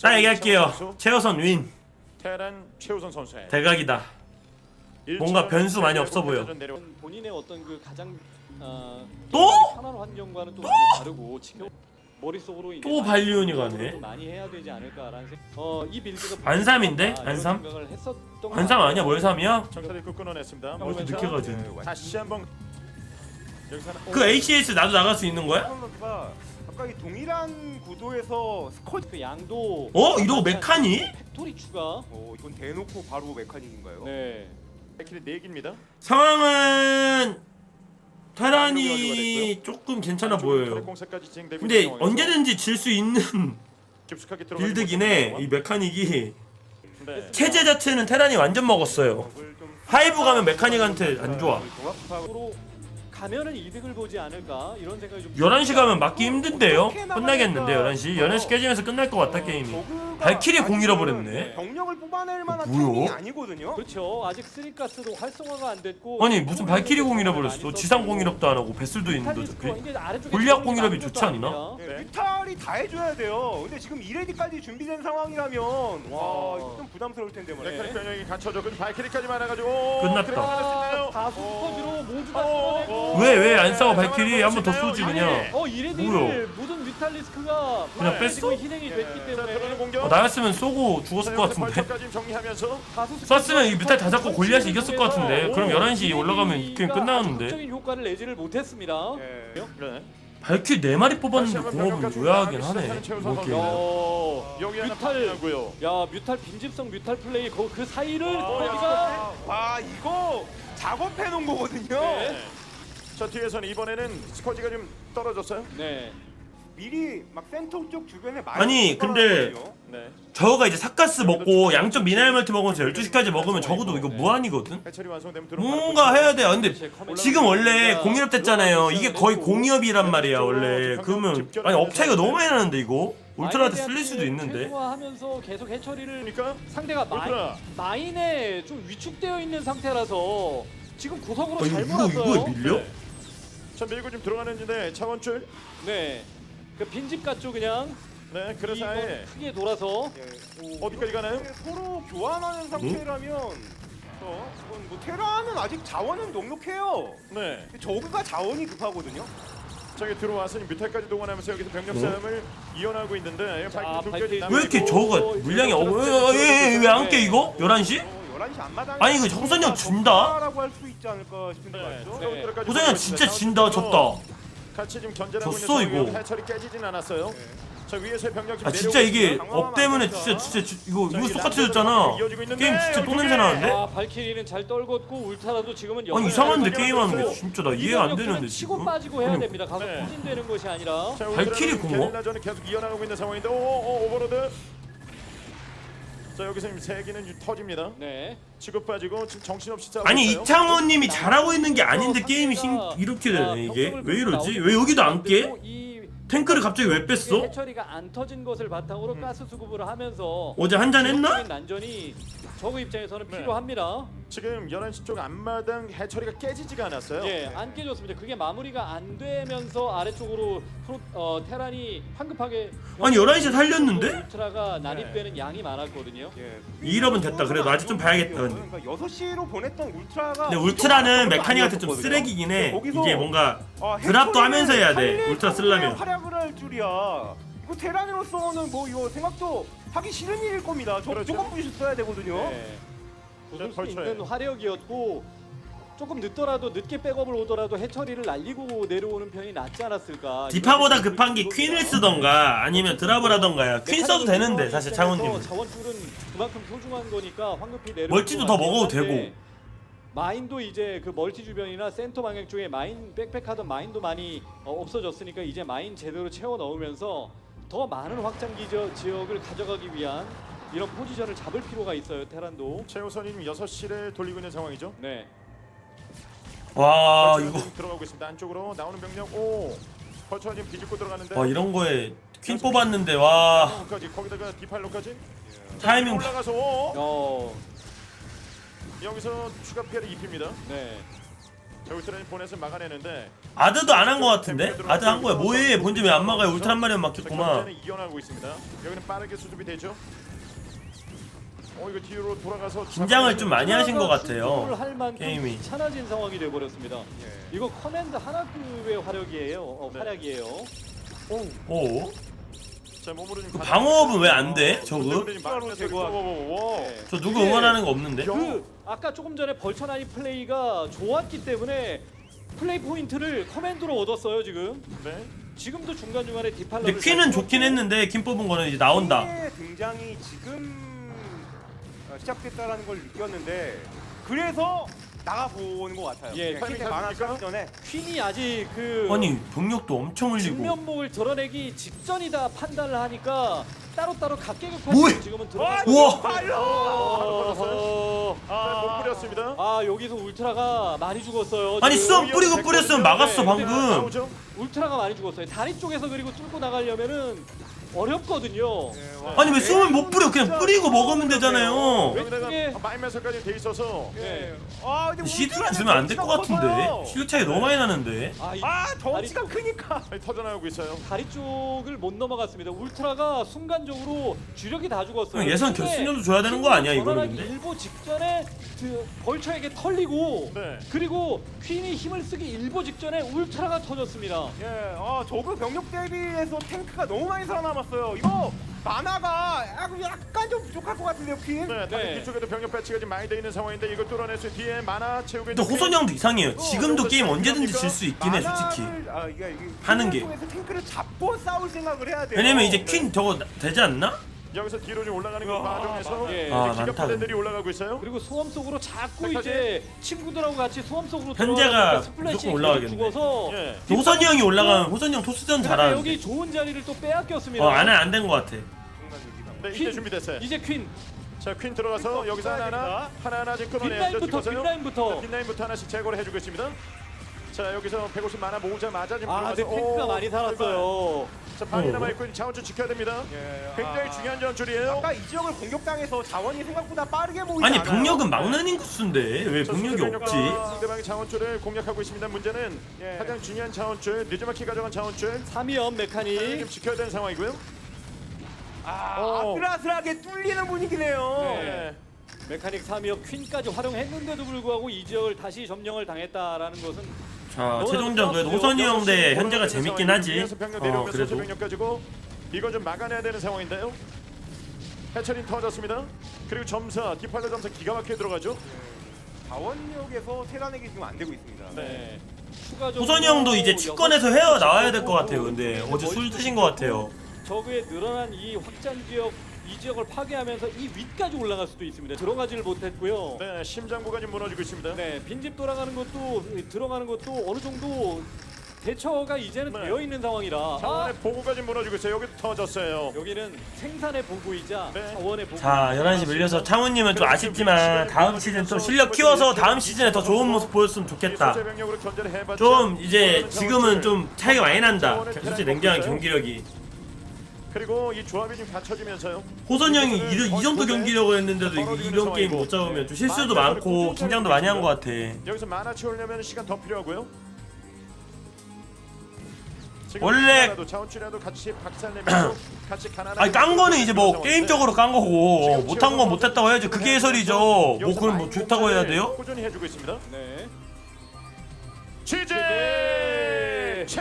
자 얘기할게요. 선수, 최우선 윈 테란 최우선 선수의 대각이다. 뭔가 변수 많이 없어 보여. 내려- 본인의 어떤 그 가장 어, 또? 편한 환경과는 또 많이 다르고 지금 머릿속으로 이제 또 많이 발리온이 가네. 좀 많이 해야 되지 않을까라는 생각. 어, 이 빌드가 안삼인데? 이런 안삼? 생각을 했었던 것 관상 아니야? 뭘 삼이야? 정찰이 그 끊어냈습니다. 멀티차. 늦게 네, 가지? 다시 한번 여기서 하나- 그 HCS 나도 나갈 수 있는 거야? 가까이 동일한 구도에서 스쿼드 그 양도 어? 이러고 메카니? 팩토리 추가. 어 이건 대놓고 바로 메카닉인가요? 네. 백킬이 4기입니다. 상황은 테란이 조금 괜찮아 보여요. 공사까지 진행되고 근데 있는 상황에서 언제든지 질 수 있는 깊숙하게 들어가는 빌드긴 해. 모습이 이 메카닉이 네. 체제 자체는 테란이 완전 먹었어요. 하이브 가면 메카닉한테 안 좋아. 가면은 이득을 보지 않을까 이런 생각이 좀 11시 가면 맞기 힘든데요? 끝나겠는데 11시? 11시 깨지면서 끝날 것 같다 게임이 저그가 발키리 공 잃어버렸네. 병력을 뽑아낼 만한 뭐야? 타이밍이 아니거든요. 그렇죠. 아직 쓰리가스도 활성화가 안 됐고 아니 무슨 발키리 공 잃어버렸어 지상 공일업도 안 하고 배슬도 있는데 어차피 골리앗 공일업이 좋지 않나? 네, 네. 뮤탈이 다 해줘야 돼요. 근데 지금 이레디까지 준비된 상황이라면 와. 이거 좀 부담스러울 텐데 말이야. 메카닉 변형이 갖춰져. 그 발키리까지 많아가지고 끝났다. 다수 스쿼드로 모두 다 어, 쏟아내고 왜왜 안 싸워 발키리 한 번 더 쏘지 그냥 네. 어 뭐야? 이레디를 모든 뮤탈리스크가 그냥 네, 뺐어? 지금 희생이 됐기 자, 때문에 공격. 어, 나였으면 쏘고 죽었을 것 같은데 벌처까지 정리하면서 다수 썼으면 이 뮤탈 다 잡고 골리앗이 이겼을 것 같은데 오, 그럼 11시 올라가면 게임 끝나는데 적인 효과를 내지를 못했습니다. 예. 네. 발키리 4마리 뽑았는데 공업은 요약하긴 하네 이번 게임은 어, 여기 하나 뮤탈 파고요. 야 뮤탈 빈집성 뮤탈 플레이 그, 그 사이를 아, 거기가 와 이거 작업해 놓은 거거든요. 네. 자 뒤에서는 이번에는 스쿼지가 좀 떨어졌어요. 네. 미리 막 센터 쪽 주변에 많이 아니, 근데. 네. 저거가 이제 사카스 먹고 양쪽 미나리 멀티 먹으면서 12시까지 먹으면 적어도 이거 무한이거든? 해처리 완성되면 들어. 뭔가 해야 돼 아, 근데 지금 원래 공이업 됐잖아요 이게 거의 공이업이란 말이야 원래 그러면 아니 업차이가 너무 많이 나는데 이거 울트라한테 쓸릴 수도 있는데 최소화하면서 계속 해처리를 그러니까 상대가 마인, 울트라. 마인에 좀 위축되어 있는 상태라서 지금 구석으로 아, 잘 이거 몰았어요. 이거에 밀려? 네. 자 밀고 좀 들어가는데 차원줄. 네. 그 빈집 같죠 그냥. 네. 그래서 이거 아예 크게 돌아서 예. 어디까지 가나요? 서로 교환하는 상태라면 어, 이건 뭐 테라는 아직 자원은 넉넉해요. 네. 저그가 자원이 급하거든요. 저기 들어와서 뮤탈까지 동원하면서 여기서 병력 어? 싸움을 이어나고 있는데 자, 왜 이렇게 저거가 물량이 어, 왜안 깨 이거? 11시? 어, 11시 앞마당 아니, 이거 정선영 진다? 라고 할수 있지 않을까 싶은데 네. 네. 진짜 진다 졌다 같이 지금 견제하고 졌어, 있는 이거. 해처리 깨지진 않았어요. 네. 저 위에서 병력 지금 아 진짜 이게. 업 때문에 진짜 진짜 지- 이거 이거 똑같아졌잖아 이어지고 있는데 게임 진짜 또 냄새 나는데? 아 발키리는 잘 떨궜고 울타라도 지금은 아니 이상한데 네, 게임하는 게 네. 진짜 나 이해가 안 되는데 치고 지금 빠지고 해야 아니, 됩니다. 가서 네. 포진되는 것이 아니라. 자, 발키리? 게릴라전을 계속 이어나가고 있는 상황인데 오, 오, 오버로드. 자 여기서 지금 세 개는 유- 터집니다. 네. 치고 빠지고 지금 정신없이 싸우고 아니 있어요. 이창호님이 잘하고 있는 게 아닌데 게임이 신, 이렇게 되네 이게 왜 이러지? 왜 여기도 안 깨? 탱크를 갑자기 왜 뺐어? 해처리가 안 터진 것을 바탕으로 가스 수급을 하면서 어제 한 잔 했나? 지속적인 난전이 저그 입장에서는 네. 필요합니다. 지금 11시 쪽 앞마당 해처리가 깨지지가 않았어요. 예, 안 깨졌습니다. 그게 마무리가 안 되면서 아래쪽으로 프로, 어, 테란이 황급하게 아니, 11시 에 살렸는데? 울트라가 난입되는 양이 많았거든요. 예. 이일업은 됐다. 그래도 아직 좀 봐야겠다, 근데. 그러니까 6시로 보냈던 울트라가 근데 울트라는 메카닉한테 좀 쓰레기긴 해 거기서 이게 뭔가 아, 드랍도 해처리를 하면서 해야 돼 울트라 쓰려면 활약을 할 줄이야. 이거 테란으로서는 뭐 이거 생각도 하기 싫은 일일 겁니다. 저 그렇죠. 조금 부시 써야 되거든요. 네. 부술 수. 있는 화력이었고 조금 늦더라도 늦게 백업을 오더라도 해처리를 날리고 내려오는 편이 낫지 않았을까. 디파보다 급한 게 퀸을 쓰던가 아니면 드랍을 하던가야 퀸 써도 되는데 사실 창훈님은 자원줄은 그만큼 소중한 거니까 황급히 내려. 멀티도 더 먹어도 되고. 마인도 이제 그 멀티 주변이나 센터 방향 쪽에 마인 백팩하던 마인도 많이 어, 없어졌으니까 이제 마인 제대로 채워 넣으면서 더 많은 확장 기저, 지역을 가져가기 위한 이런 포지션을 잡을 필요가 있어요 테란도. 최우선이 6시를 돌리고 있는 상황이죠. 네. 와 벌처가 이거 지금 들어가고 있습니다. 안쪽으로 나오는 병력 오. 벌처가 지금 비집고 들어가는데. 와 이런 거에 퀸 뽑았는데 와 까지 거기다가 디팔로까지 타이밍 올라가서 오. 어. 여기서 추가 피해를 입힙니다. 네. 자, 울트라인 보내서 막아내는데 아드도 안 한 거 같은데? 아드 한 거야 뭐해 본진 왜안 막아요 울트라 한 마리만 막혔구만 이어나고 있습니다. 여기는 빠르게 수습이 되죠. 어 이거 뒤로 돌아가서 긴장을 좀 많이 하신 것 같아요 할 만큼 게임이. 귀찮아진 상황이 되어버렸습니다. 예. 이거 커맨드 하나급의 활약이에요. 어, 네. 활약이에요. 오? 자, 몸으로 좀그 방어업은 왜 안 돼? 저거? 네. 저 누구 응원하는 거 없는데? 그 아까 조금 전에 벌처나이 플레이가 좋았기 때문에 플레이 포인트를 커맨드로 얻었어요 지금. 네. 지금도 중간 중간에 디팔러. 근데 퀸은 좋긴 했는데 퀸 뽑은 거는 이제 나온다 등장이 지금 어, 시작됐다라는 걸 느꼈는데 그래서 나가 보는 것 같아요. 예, 만화 잡습니까? 차기 전에 퀸이 아직 그 아니 병력도 엄청 흘리고 진면목을 드러내기 직전이다 판단을 하니까 따로따로 각계격파 뭐야? 지금은 와, 들어가고 우와! 발로. 아, 못 뿌렸습니다. 아 여기서 울트라가 많이 죽었어요. 아니 지금. 썸 뿌리고 뿌렸으면 막았어 네, 방금 나오죠? 울트라가 많이 죽었어요. 다리 쪽에서 그리고 뚫고 나가려면은 어렵거든요. 예, 와. 아니 왜 썸을 못 뿌려 그냥 뿌리고 먹으면 되잖아요 왼쪽에- 마이면서까지 돼 있어서 예. 아, 근데 시드를 주면 안 될 것 같은데. 실력 차이 너무 많이 나는데 아, 이 아, 덩치가 크니까. 터져나오고 있어요. 다리 쪽을 못 넘어갔습니다. 울트라가 순간적으로 주력이 다 죽었어요. 예선 결승전도 줘야 되는 거 아니야 이거는 전환하기 근데? 일보 직전에 그 벌처에게 털리고 네. 그리고 퀸이 힘을 쓰기 일보 직전에 울트라가 터졌습니다. 예, 아, 저그 병력 대비해서 탱크가 너무 많이 살아 남았어요. 이거 만화가 약간- 약간 좀 부족할 것 같은데요, 퀸? 네, 다리 네. 뒤쪽에도 병력 배치가 지금 많이 돼 있는 상황인데 이걸 뚫어낼 수 뒤에 만화 채우고 근데 있는 호선이 형도 이상해요 지금도 어, 게임 어, 언제든지 그러니까 질수 있긴 해 솔직히 만화를, 아, 이게, 이게 하는 게. 통해서 탱크를 잡고 싸울 생각을 해야 돼요. 왜냐면 이제 퀸 저거 나- 되지 않나? 여기서 뒤로 좀 올라가는 거 과정에서 예. 아, 기갑 많다, 부대들이 올라가고 있어요. 그리고 소음 속으로 자꾸? 이제 친구들하고 같이 소음 속으로 현재가 무조건 올라가겠네. 죽어서 예. 호선이 형이 올라가면 호선이 형 토스전 잘하는데 여기 좋은 자리를 또 빼앗겼습니다. 어 안해 안된 거 같아 네, 이제 퀸. 준비됐어요. 이제 퀸 자, 퀸 들어가서 여기서 하나 하나 하나 지금 끊어내야죠. 뒷라인부터. 뒷라인부터 자, 뒷라인부터 하나씩 제거를 해주고 있습니다. 자, 여기서 150 만화 모으자마자 지금 아, 근데 들어가서 탱크가 오, 많이 살았어요. 자, 반이 어. 남아 있고 자원줄 지켜야 됩니다. 예, 굉장히 아. 중요한 전줄이에요. 아까 이 지역을 공격당해서 자원이 생각보다 빠르게 모이지 아니 않아요. 병력은 막는 인구수인데 왜 자, 병력이 수비병력과 없지? 상대방의 자원줄을 공략하고 있습니다. 문제는 예. 가장 중요한 자원줄, 늦지막히 가져간 자원줄 3위업 메카닉. 지금 지켜야 되는 상황이고요. 아, 어. 아슬아슬하게 뚫리는 분위기네요. 네. 메카닉 3위업 퀸까지 활용했는데도 불구하고 이 지역을 다시 점령을 당했다라는 것은 자 최종전 그래도 호선이 형 대 현재가 재밌긴 하지 어 내려오면서 그래도 병력 이건 좀 막아내야 되는 상황인데요. 해처린 터졌습니다. 그리고 점사, 디팔러 점사 기가 막히게 들어가죠. 자원력에서 테란에게 지금 안 되고 있습니다. 네. 추가적으로 호선이 형도 이제 치권에서 여섯 헤어 시 나와야 될 것 같아요 근데 어제 술 드신 것 같아요 적의 늘어난 이 확장 지역 이 지역을 파괴하면서 이 위까지 올라갈 수도 있습니다. 들어가지를 못했고요. 네, 심장부가 지금 무너지고 있습니다. 네, 빈집 돌아가는 것도 들어가는 것도 어느 정도 대처가 이제는 네. 되어 있는 상황이라 자원의 아, 보고가 지금 무너지고 있어요. 여기 터졌어요. 여기는 생산의 보고이자 네. 자원의 보고. 자 11시 밀려서 창훈님은 좀 아쉽지만 다음 시즌 좀 실력 키워서 다음 시즌에 더 좋은 모습 보였으면 좋겠다 소재 병력으로 견제를 해봤자 좀 이제 지금은. 좀 차이가 많이 난다 솔직히 냉정한 경기력이 그리고 이 조합이 좀 갖춰지면서요. 호선이 형이 이, 이 정도 경기력을 했는데도 이- 이런 게임 못 잡으면 좀 실수도 많고 긴장도 많이 한 것 같아 여기서 만화 채우려면 시간 더 필요하고요. 지금 원래- 하나도 자원줄이라도 같이 박살내면서 같이 가난한 아니 깐 거는 이제 뭐 게임적으로 깐 거고 못한 건 못했다고 해야지 그게 해설이죠 뭐 그럼 뭐 좋다고 해야 돼요? 꾸준히 해주고 있습니다. 네.